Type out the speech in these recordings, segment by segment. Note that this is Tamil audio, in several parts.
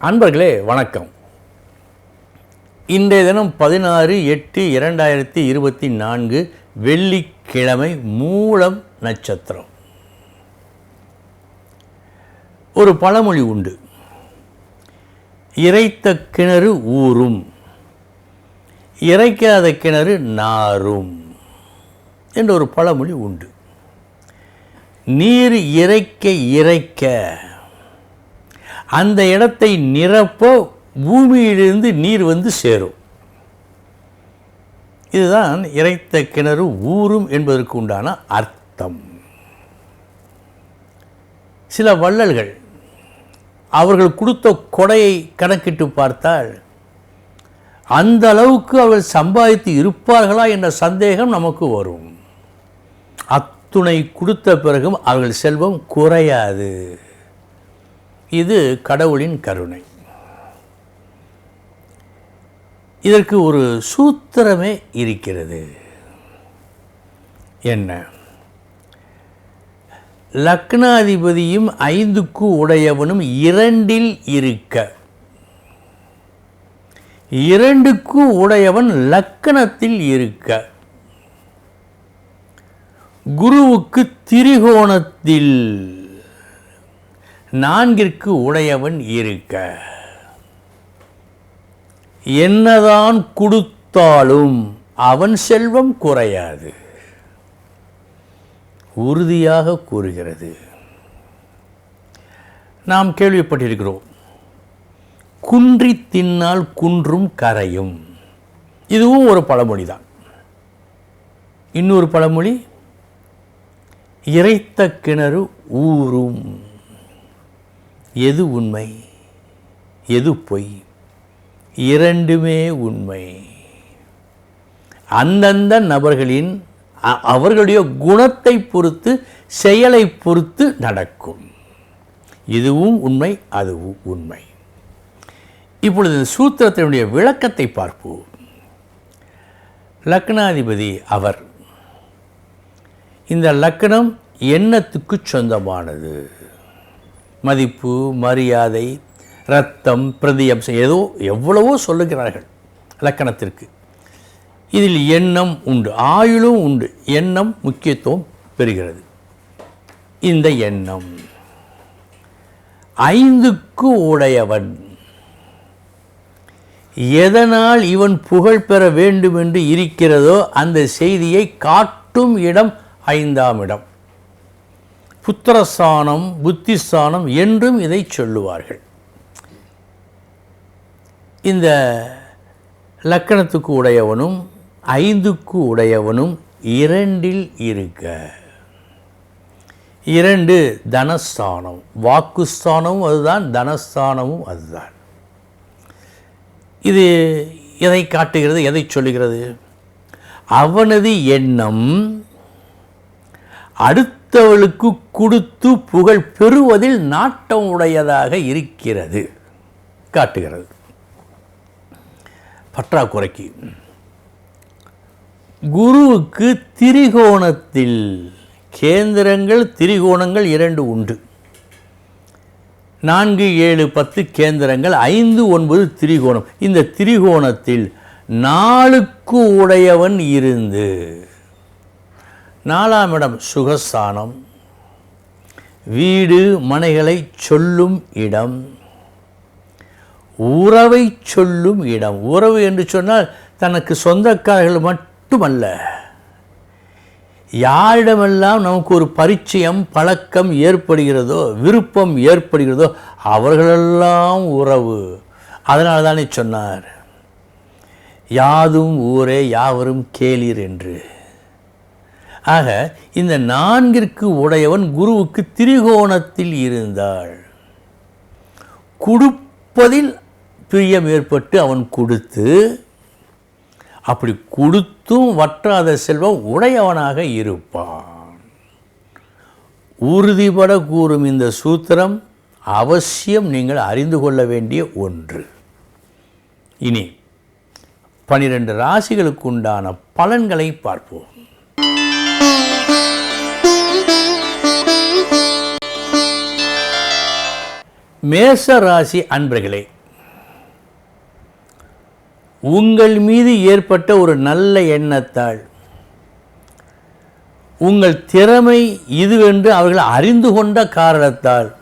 அன்பர்களே வணக்கம். இன்றைய தினம் பதினாறு எட்டு இரண்டாயிரத்தி இருபத்தி நான்கு வெள்ளிக்கிழமை மூலம் நட்சத்திரம். ஒரு பழமொழி உண்டு. இறைத்த கிணறு ஊறும் இறைக்காத கிணறு நாரும் என்ற ஒரு பழமொழி உண்டு. நீர் இறைக்க இறைக்க அந்த இடத்தை நிரப்ப பூமியிலிருந்து நீர் வந்து சேரும். இதுதான் இறைத்த கிணறு ஊறும் என்பதற்கு உண்டான அர்த்தம். சில வள்ளல்கள் அவர்கள் கொடுத்த கொடையை கணக்கிட்டு பார்த்தால் அந்த அளவுக்கு அவர்கள் சம்பாதித்து இருப்பார்களா என்ற சந்தேகம் நமக்கு வரும். அத்துணை கொடுத்த பிறகும் அவர்கள் செல்வம் குறையாது. இது கடவுளின் கருணை. இதற்கு ஒரு சூத்திரமே இருக்கிறது. என்ன? லக்னாதிபதியும் ஐந்துக்கு உடையவனும் இரண்டில் இருக்க. இரண்டுக்கு உடையவன் லக்கணத்தில் இருக்க. குருவுக்கு திரிகோணத்தில் நான்கிற்கு உடையவன் இருக்க. என்னதான் கொடுத்தாலும் அவன் செல்வம் குறையாது. உறுதியாக கூறுகிறது. நாம் கேள்விப்பட்டிருக்கிறோம். குன்றி தின்னால் குன்றும் கரையும். இதுவும் ஒரு பழமொழி தான் இன்னொரு பழமொழி இறைத்த கிணறு ஊறும். எது உண்மை? எது பொய்? இரண்டுமே உண்மை. அந்தந்த நபர்களின் அ- அவர்களுடைய குணத்தை பொறுத்து செயலை பொறுத்து நடக்கும். இதுவும் உண்மை அதுவும் உண்மை. இப்பொழுது இந்த சூத்திரத்தினுடைய விளக்கத்தை பார்ப்போம். லக்னாதிபதி அவர் இந்த லக்கணம் எண்ணத்துக்கு சொந்தமானது? மதிப்பு மரியாதை ரத்தம் பிரதியம்சம் ஏதோ எவ்வளவோ சொல்லுகிறார்கள் லக்கணத்திற்கு இதில் எண்ணம் உண்டு ஆயுளும் உண்டு எண்ணம் முக்கியத்துவம் பெறுகிறது. இந்த எண்ணம் ஐந்துக்கு உடையவன் எதனால் இவன் புகழ் பெற வேண்டும் என்று இருக்கிறதோ அந்த செய்தியை காட்டும் இடம் ஐந்தாம் இடம். புத்திரஸ்தானம் புத்திஸ்தானம் என்றும் இதை சொல்லுவார்கள். இந்த லக்கணத்துக்கு உடையவனும் ஐந்துக்கு உடையவனும் இரண்டில் இருக்க. இரண்டு தனஸ்தானம் வாக்குஸ்தானமும் அதுதான் தனஸ்தானமும் அதுதான். இது எதை காட்டுகிறது எதை சொல்லுகிறது? அவனது எண்ணம் அடுத்த அடுத்தவளுக்கு கொடுத்து புகழ் பெறுவதில் நாட்டம் உடையதாக இருக்கிறது. காட்டுகிறது. பற்றாக்குறைக்கு. குருவுக்கு திரிகோணத்தில் கேந்திரங்கள் திரிகோணங்கள் இரண்டு உண்டு. நான்கு ஏழு பத்து கேந்திரங்கள் ஐந்து ஒன்பது திரிகோணம். இந்த திரிகோணத்தில் நாளுக்கு உடையவன் இருந்து நாலாம் இடம் சுகஸ்தானம். வீடு மனைகளை சொல்லும் இடம். உறவை சொல்லும் இடம். உறவு என்று சொன்னால் தனக்கு சொந்தக்காரர்கள் மட்டுமல்ல. யாரிடமெல்லாம் நமக்கு ஒரு பரிச்சயம் பழக்கம் ஏற்படுகிறதோ விருப்பம் ஏற்படுகிறதோ அவர்களெல்லாம் உறவு. அதனால தானே சொன்னார் யாதும் ஊரே யாவரும் கேளீர் என்று. ஆக இந்த நான்கிற்கு உடையவன் குருவுக்கு திரிகோணத்தில் இருந்தாள். கொடுப்பதில் பிரியம் ஏற்பட்டு அவன் கொடுத்து அப்படி கொடுத்தும் வற்றாத செல்வம் உடையவனாக இருப்பான். உறுதிபட கூறும் இந்த சூத்திரம் அவசியம் நீங்கள் அறிந்து கொள்ள வேண்டிய ஒன்று. இனி பனிரெண்டு ராசிகளுக்கு உண்டான பலன்களை பார்ப்போம். மேச ராசி அன்பர்களே உங்கள் மீது ஏற்பட்ட ஒரு நல்ல எண்ணத்தால் உங்கள் திறமை இதுவென்று அவர்கள் அறிந்து கொண்ட காரணத்தால்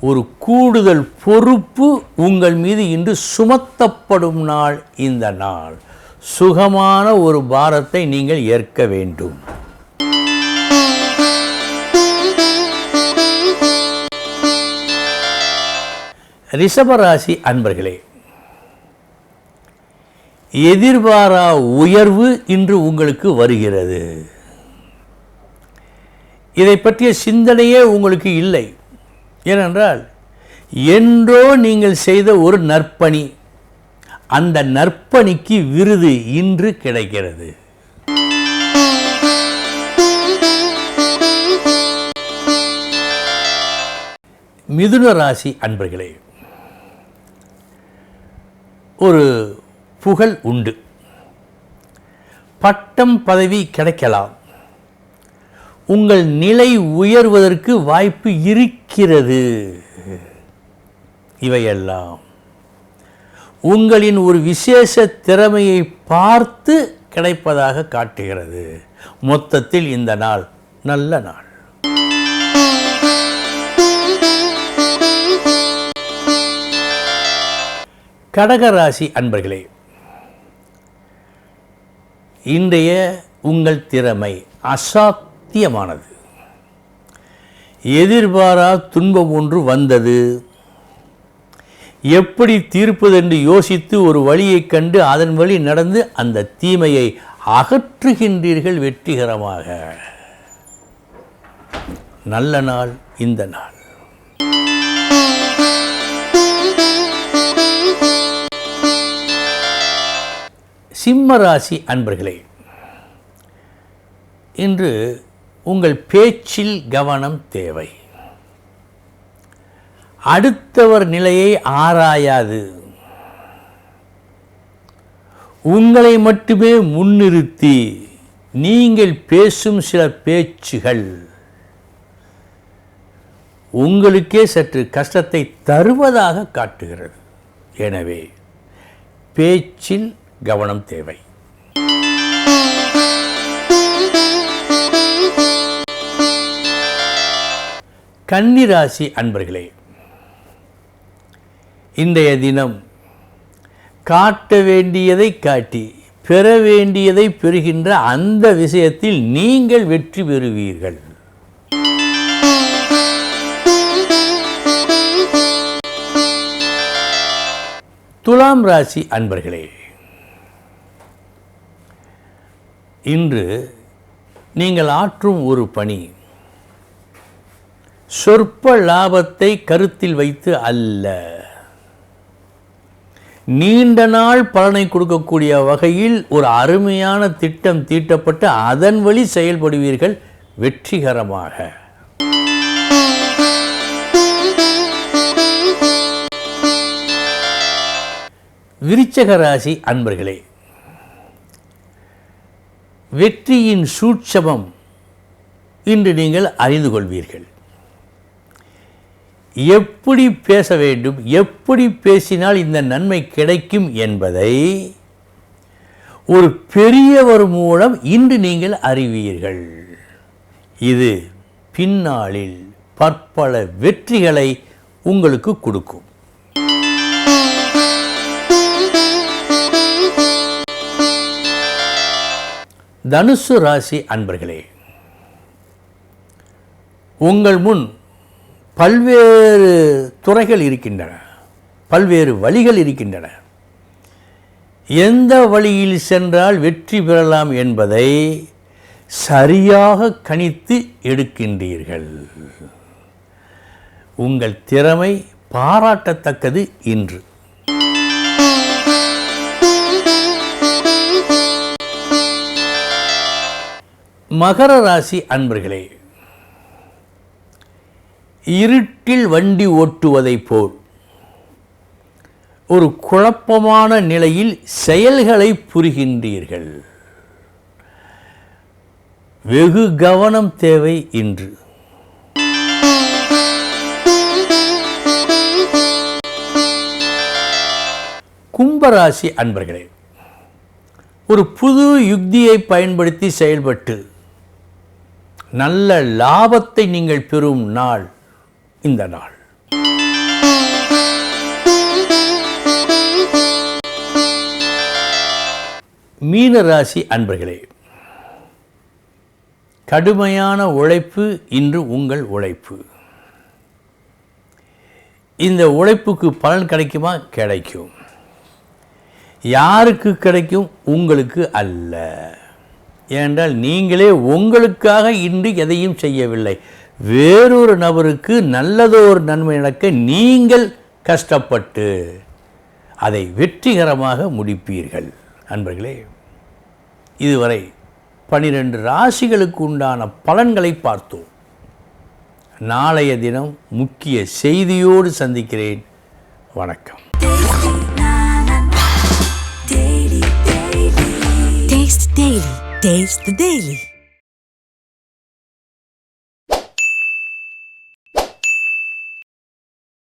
ஒரு கூடுதல் பொறுப்பு உங்கள் மீது இன்று சுமத்தப்படும் நாள் இந்த நாள். சுகமான ஒரு பாரத்தை நீங்கள் ஏற்க வேண்டும். ரிஷபராசி அன்பர்களே எதிர்பாரா உயர்வு இன்று உங்களுக்கு வருகிறது. இதை பற்றிய சிந்தனையே உங்களுக்கு இல்லை. ஏனென்றால் என்றோ நீங்கள் செய்த ஒரு நற்பணி அந்த நற்பணிக்கு விருது இன்று கிடைக்கிறது. மிதுன ராசி அன்பர்களே ஒரு புகழ் உண்டு. பட்டம் பதவி கிடைக்கலாம். உங்கள் நிலை உயர்வதற்கு வாய்ப்பு இருக்கிறது. இவையெல்லாம் உங்களின் ஒரு விசேஷ திறமையை பார்த்து கிடைப்பதாக காட்டுகிறது. மொத்தத்தில் இந்த நாள் நல்ல நாள். கடகராசி அன்பர்களே இன்றைய உங்கள் திறமை அசாத்தியமானது. எதிர்பாரா துன்பம் ஒன்று வந்தது. எப்படி தீர்ப்பதென்று யோசித்து ஒரு வழியைக் கண்டு அதன் வழி நடந்து அந்த தீமையை அகற்றுகின்றீர்கள் வெற்றிகரமாக. நல்ல நாள் இந்த நாள். சிம்ம ராசி அன்பர்களே இன்று உங்கள் பேச்சில் கவனம் தேவை. அடுத்தவர் நிலையை ஆராயாது. உங்களை மட்டுமே முன்னிறுத்தி நீங்கள் பேசும் சில பேச்சுகள் உங்களுக்கே சற்று கஷ்டத்தை தருவதாக காட்டுகிறது. எனவே பேச்சில் கவனம் தேவை. கன்னிராசி அன்பர்களே இன்றைய தினம் காட்ட வேண்டியதை காட்டி பெற வேண்டியதை பெறுகின்ற அந்த விஷயத்தில் நீங்கள் வெற்றி பெறுவீர்கள். துலாம் ராசி அன்பர்களே இன்று நீங்கள் ஆற்றும் ஒரு பணி. சொற்ப லாபத்தை கருத்தில் வைத்து அல்ல. நீண்ட நாள் பலனை கொடுக்கக்கூடிய வகையில் ஒரு அருமையான திட்டம் தீட்டப்பட்டு அதன் வழி செயல்படுவீர்கள் வெற்றிகரமாக. விருச்சக ராசி அன்பர்களே வெற்றியின் சூட்சமம் இன்று நீங்கள் அறிந்து கொள்வீர்கள். எப்படி பேச வேண்டும் எப்படி பேசினால் இந்த நன்மை கிடைக்கும் என்பதை ஒரு பெரியவர் மூலம் இன்று நீங்கள் அறிவீர்கள். இது பின்னாளில் பற்பல வெற்றிகளை உங்களுக்கு கொடுக்கும். தனுசு ராசி அன்பர்களே உங்கள் முன் பல்வேறு துறைகள் இருக்கின்றன பல்வேறு வழிகள் இருக்கின்றன. எந்த வழியில் சென்றால் வெற்றி பெறலாம் என்பதை சரியாக கணித்து எடுக்கின்றீர்கள். உங்கள் திறமை பாராட்டத்தக்கது இன்று. மகர ராசி அன்பர்களே இருட்டில் வண்டி ஓட்டுவதைப் போல் ஒரு குழப்பமான நிலையில் செயல்களை புரிகின்றீர்கள். வெகு கவனம் தேவை இன்று. கும்பராசி அன்பர்களே ஒரு புது யுக்தியை பயன்படுத்தி செயல்பட்டு நல்ல லாபத்தை நீங்கள் பெறும் நாள் இந்த நாள். மீன ராசி அன்பர்களே கடுமையான உழைப்பு இன்று உங்கள் உழைப்பு. இந்த உழைப்புக்கு பலன் கிடைக்குமா? கிடைக்கும். யாருக்கு கிடைக்கும்? உங்களுக்கு அல்ல. ஏனென்றால் நீங்களே உங்களுக்காக இன்று எதையும் செய்யவில்லை. வேறொரு நபருக்கு நல்லதோர் நன்மை நடக்க நீங்கள் கஷ்டப்பட்டு அதை வெற்றிகரமாக முடிப்பீர்கள். நண்பர்களே இதுவரை பனிரெண்டு ராசிகளுக்கு உண்டான பலன்களை பார்த்தோம். நாளைய தினம் முக்கிய செய்தியோடு சந்திக்கிறேன். வணக்கம். Taste Daily. Taste the Daily.